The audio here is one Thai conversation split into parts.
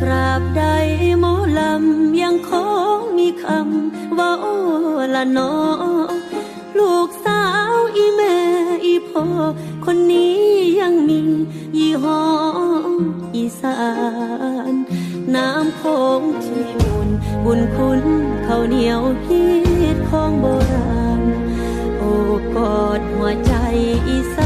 ตราบใดหมอลำยังคงมีคำว่าโอละนอ ลูกสาวอีแม่อีพ่อคนนี้ยังมียี่ห้ออีสาน น้ำโคงที่บุญบุญคุณเขาเหนียวฮีดของโบราณ โอ้กอดหัวใจอีสาน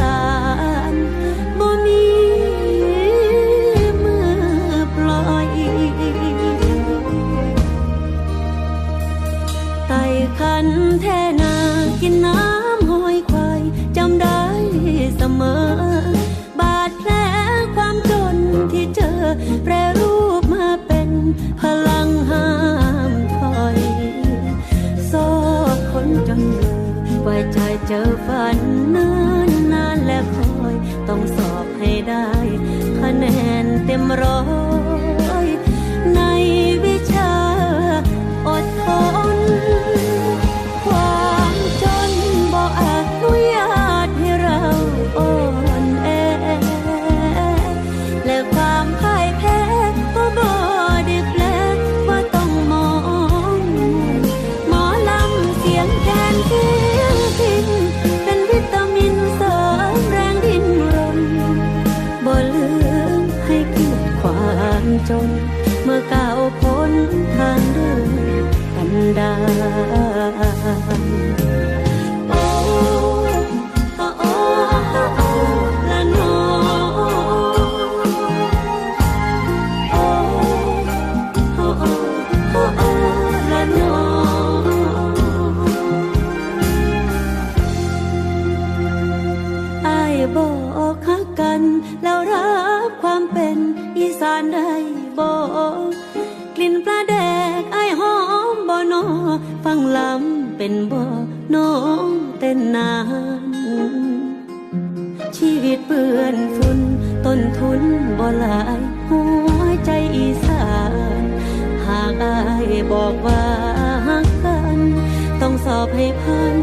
ขันแท่นากินน้ำห้อยควายจำได้เสมอ บาดแผลความจนที่เจอแปรรูปมาเป็นพลังห้ามถอยโซ่คนจนเบลอไว้ใจเจอฝันเนิ่นนานและคอยต้องสอ ทางเดินกันดาโอ้โอ้โอ้โอ้ละนอโอ้โอ้โอ้โอ้โอ้ละนออายบอกฮักกัน แล้วรับความเป็นอีสานได้บอก ลิ่นปลาแดกไอหอมบ่นอฟังลำเป็นบ่น้องเต้นนานชีวิตเปื้อนฝุ่นต้นทุนบ่หลายหัวใจอีสานหากอายบอกว่าฮักกัน ต้องสอบให้ผ่าน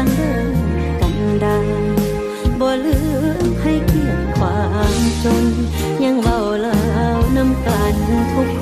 างเดินกันดังบ่ลืมให้เกียรติความจน ยังเบาเล่าน้ำกันทุก